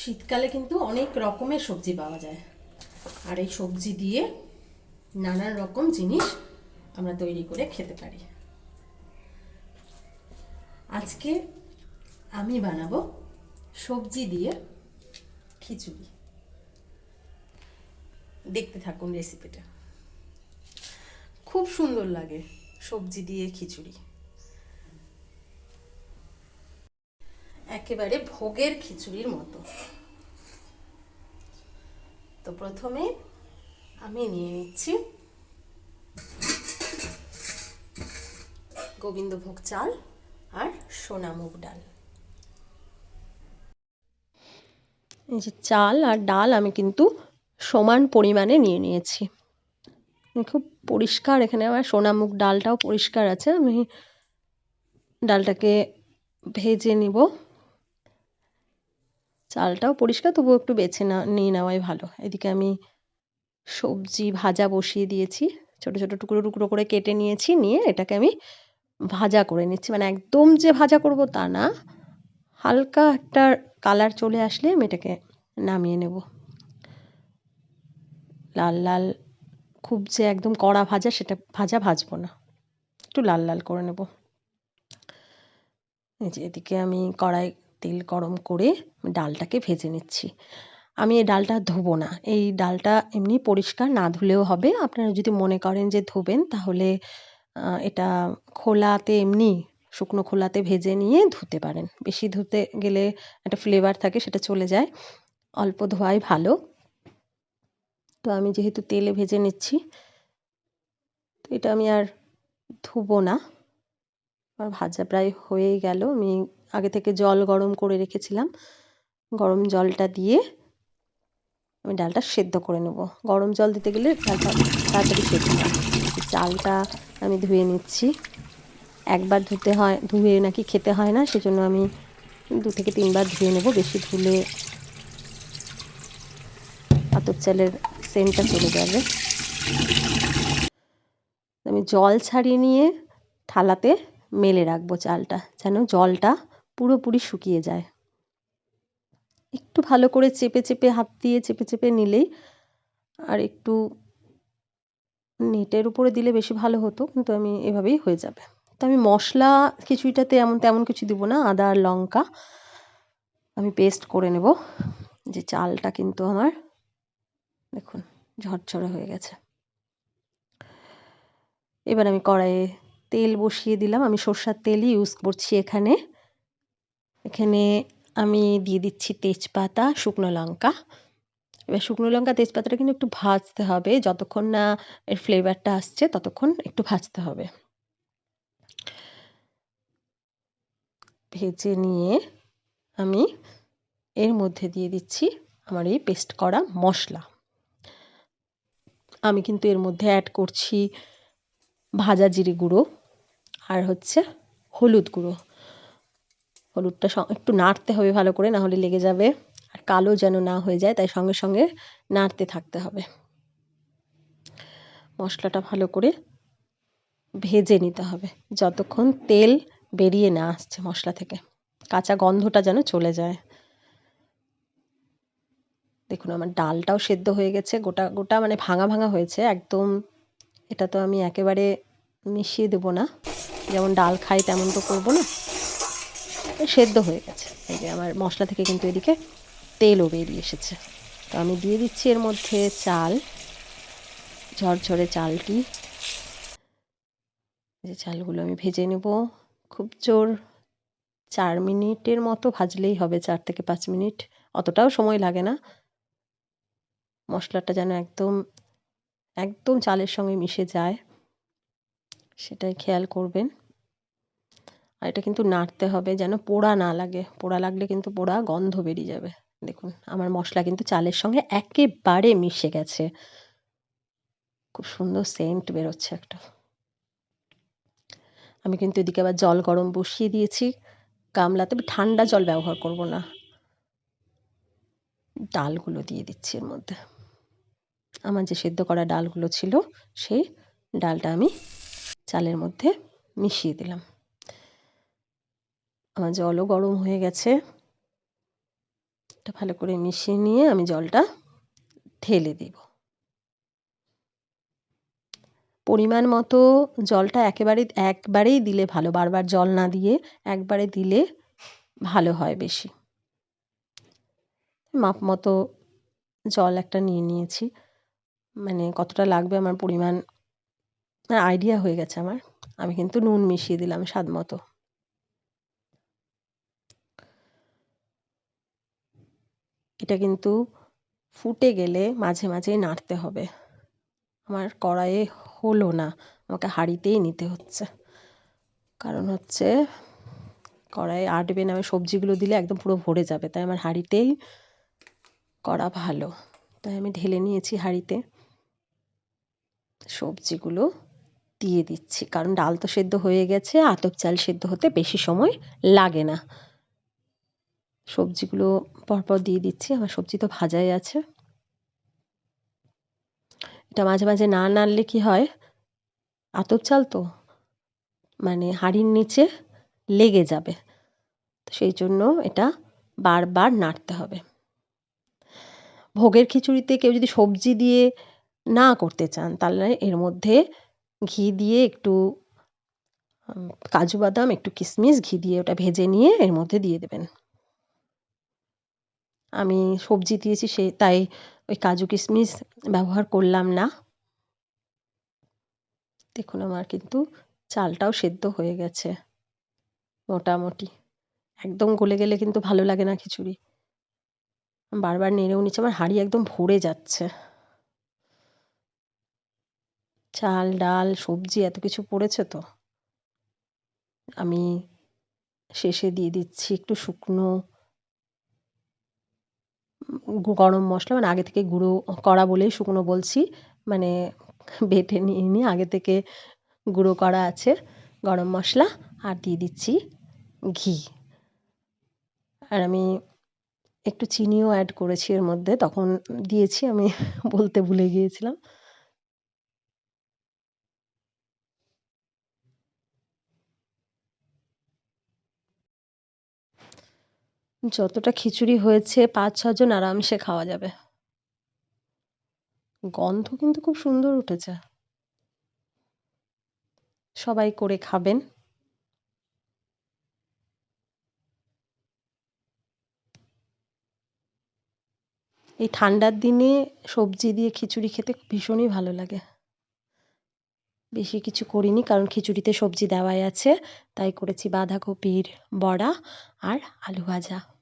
শীতকালে কিন্তু অনেক রকমের সবজি পাওয়া যায়। আর এই সবজি দিয়ে নানান রকম জিনিস আমরা তৈরি করে খেতে পারি। আজকে আমি বানাবো সবজি দিয়ে খিচুড়ি। দেখতে থাকুন রেসিপিটা। খুব সুন্দর লাগে সবজি দিয়ে খিচুড়ি। একেবারে ভোগের খিচুড়ির মতো। তো প্রথমে আমি নিয়ে নিচ্ছি গোবিন্দভোগ চাল আর সোনামুগ ডাল। যে চাল আর ডাল আমি কিন্তু সমান পরিমাণে নিয়ে নিয়েছি। খুব পরিষ্কার এখানে আমার সোনা মুগ ডালটাও পরিষ্কার আছে। আমি ডালটাকে ভেজে নিব। চালটাও পরিষ্কার, তবুও একটু বেছে না, নিয়ে নেওয়াই ভালো। এদিকে আমি সবজি ভাজা বসিয়ে দিয়েছি, ছোট ছোট টুকরো টুকরো করে কেটে নিয়েছি, নিয়ে এটাকে আমি ভাজা করে নিচ্ছি। মানে একদম যে ভাজা করব তা না, হালকা একটা কালার চলে আসলে আমি এটাকে নামিয়ে নেব। লাল লাল, খুব যে একদম কড়া ভাজা সেটা ভাজা ভাজবো না, একটু লাল লাল করে নেব। এই যে এদিকে আমি কড়াই তেল গরম করে ডালটাকে ভেজে নিচ্ছি। আমি এই ডালটা ধোবো না। এই ডালটা এমনি পরিষ্কার না ধুলেও হবে। আপনারা যদি মনে করেন যে ধোবেন, তাহলে এটা খোলাতে এমনি, শুকনো খোলাতে ভেজে নিয়ে ধুতে পারেন। বেশি ধুতে গেলে একটা ফ্লেভার থাকে, সেটা চলে যায়। অল্প ধোয়াই ভালো। তো আমি যেহেতু তেলে ভেজে নিচ্ছি, তো এটা আমি আর ধুবো না। আমার ভাজা প্রায় হয়েই গেল। আমি আগে থেকে জল গরম করে রেখেছিলাম। গরম জলটা দিয়ে আমি ডালটা সেদ্ধ করে নেব। গরম জল দিতে গেলে ডালটা তাড়াতাড়ি সেদ্ধ হয়। চালটা আমি ধুয়ে নিচ্ছি। একবার ধুতে হয়, ধুয়ে নাকি খেতে হয় না, সেজন্য আমি দু থেকে তিনবার ধুয়ে নেব, বেশি ধুলে পাতর চালের সেন্টটা চলে যাবে। আমি জল ছাড়িয়ে নিয়ে থালাতে মেলে রাখব চালটা, যেন জলটা পুরোপুরি শুকিয়ে যায়। একটু ভালো করে চেপে চেপে হাত দিয়ে চেপে চেপে নিলেই আর একটু নেটের উপরে দিলে বেশি ভালো হতো, কিন্তু আমি এভাবেই হয়ে যাবে। তো আমি মশলা খিচুড়িটাতে এমন তেমন কিছু দিব না, আদা আর লঙ্কা। আমি পেস্ট করে নেব। যে চালটা কিন্তু আমার দেখুন ঝরঝরে হয়ে গেছে। এবার আমি কড়াইয়ে তেল বসিয়ে দিলাম। আমি সর্ষার তেলই ইউজ করছি এখানে। এখানে আমি দিয়ে দিচ্ছি তেজপাতা, শুকনো লঙ্কা। এবার শুকনো লঙ্কা, তেজপাতাটা কিন্তু একটু ভাজতে হবে। যতক্ষণ না এর ফ্লেভারটা আসছে, ততক্ষণ একটু ভাজতে হবে। ভেজে নিয়ে আমি এর মধ্যে দিয়ে দিচ্ছি আমার এই পেস্ট করা মশলা। আমি কিন্তু এর মধ্যে অ্যাড করছি ভাজা জিরে গুঁড়ো আর হচ্ছে হলুদ গুঁড়ো। হলুদটা একটু নাড়তে হবে ভালো করে, না হলে লেগে যাবে। আর কালো যেন না হয়ে যায়, তাই সঙ্গে সঙ্গে নাড়তে থাকতে হবে। মশলাটা ভালো করে ভেজে নিতে হবে, যতক্ষণ তেল বেরিয়ে না আসছে মশলা থেকে। কাঁচা গন্ধটা যেন চলে যায়। দেখুন, আমার ডালটাও সেদ্ধ হয়ে গেছে, গোটা গোটা মানে ভাঙা ভাঙা হয়েছে, একদম এটা তো আমি একেবারে মিশিয়ে দেবো না। যেমন ডাল খাই, তেমন তো করব না। সেদ্ধ হয়ে গেছে। এই যে আমার মশলা থেকে কিন্তু এদিকে তেলও বেরিয়ে এসেছে। তো আমি দিয়ে দিচ্ছি এর মধ্যে চাল, ঝরঝরে চালটি। যে চালগুলো আমি ভেজে নেব। খুব জোর চার মিনিটের মতো ভাজলেই হবে, চার থেকে পাঁচ মিনিট। অতটাও সময় লাগে না। মশলাটা যেন একদম একদম চালের সঙ্গে মিশে যায়, সেটাই খেয়াল করবেন। আর এটা কিন্তু নাড়তে হবে যেন পোড়া না লাগে। পোড়া লাগলে কিন্তু পোড়া গন্ধ বেরিয়ে যাবে। দেখুন, আমার মশলা কিন্তু চালের সঙ্গে একেবারে মিশে গেছে। খুব সুন্দর সেন্ট বেরোচ্ছে একটা। আমি কিন্তু এদিকে আবার জল গরম বসিয়ে দিয়েছি। গামলাতে ঠান্ডা জল ব্যবহার করব না। ডালগুলো দিয়ে দিচ্ছি এর মধ্যে। আমার যে সেদ্ধ করা ডালগুলো ছিল, সেই ডালটা আমি চালের মধ্যে মিশিয়ে দিলাম। আমার জলও গরম হয়ে গেছে। ভালো করে মিশিয়ে নিয়ে আমি জলটা ঢেলে দেব। পরিমাণ মতো জলটা একেবারে, একবারেই দিলে ভালো, বারবার জল না দিয়ে একবারে দিলে ভালো হয় বেশি। মাপ মতো জল একটা নিয়ে নিয়েছি। মানে কতটা লাগবে আমার পরিমাণ, আইডিয়া হয়ে গেছে আমার। আমি কিন্তু নুন মিশিয়ে দিলাম স্বাদ মতো। এটা কিন্তু ফুটে গেলে মাঝে মাঝে নাড়তে হবে। আমার কড়াইয়ে হলো না, আমাকে হাঁড়িতেই নিতে হচ্ছে। কারণ হচ্ছে কড়াইয়ে আটবে না, আমি সবজিগুলো দিলে একদম পুরো ভরে যাবে, তাই আমার হাঁড়িতেই করা ভালো। তাই আমি ঢেলে নিয়েছি হাঁড়িতে। সবজিগুলো দিয়ে দিচ্ছি, কারণ ডাল তো সেদ্ধ হয়ে গেছে, আতপ চাল সেদ্ধ হতে বেশি সময় লাগে না। সবজিগুলো পরপর দিয়ে দিচ্ছি। আমার সবজি তো ভাজাই আছে। এটা মাঝে মাঝে না নাড়লে কি হয়? আতপ চাল তো? মানে হাঁড়ির নিচে লেগে যাবে। তো সেই জন্য এটা বারবার নাড়তে হবে। ভোগের খিচুড়িতে কেউ যদি সবজি দিয়ে না করতে চান, তাহলে এর মধ্যে ঘি দিয়ে একটু কাজু বাদাম, একটু কিশমিশ ঘি দিয়ে ওটা ভেজে নিয়ে এর মধ্যে দিয়ে দেবেন। আমি সবজি দিয়েছি, সে, তাই ওই কাজু কিশমিশ ব্যবহার করলাম না। দেখুন আমার কিন্তু চালটাও সেদ্ধ হয়ে গেছে, মোটামুটি। একদম গলে গেলে কিন্তু ভালো লাগে না খিচুড়ি। বারবার নেড়েও নিচ্ছে, আমার হাঁড়ি একদম ভরে যাচ্ছে। চাল, ডাল, সবজি এত কিছু পড়েছে তো। আমি শেষে দিয়ে দিচ্ছি একটু শুকনো গরম মশলা মানে আগে থেকে গুঁড়ো করা বলেই শুকনো বলছি মানে বেটে নিয়ে নিয়ে আগে থেকে গুঁড়ো করা আছে গরম মশলা, আর দিয়ে দিচ্ছি ঘি। আর আমি একটু চিনিও অ্যাড করেছি এর মধ্যে, তখন দিয়েছি, আমি বলতে ভুলে গিয়েছিলাম। যতটা খিচুড়ি হয়েছে, পাঁচ ছজন আরামসে খাওয়া যাবে। গন্ধ কিন্তু খুব সুন্দর উঠেছে। সবাই করে খাবেন। এই ঠান্ডার দিনে সবজি দিয়ে খিচুড়ি খেতে ভীষণই ভালো লাগে। বেশি কিছু করিনি, কারণ খিচুড়িতে সবজি দেওয়াই আছে। তাই করেছি বাঁধাকপির বড়া আর আলু ভাজা।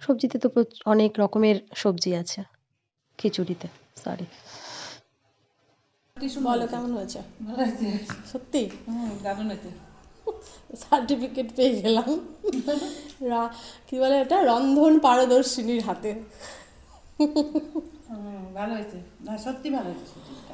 সবজিতে তো অনেক রকমের সবজি আছে খিচুড়িতে সরি বলো কেমন হয়েছে? ভালো হয়েছে। সত্যি? দারুণ হয়েছে। সার্টিফিকেট পেয়ে গেলাম। রা- কি বলে এটা? রন্ধন পারদর্শিনীর হাতে। হুম ভালো হয়েছে। না সত্যি ভালো হয়েছে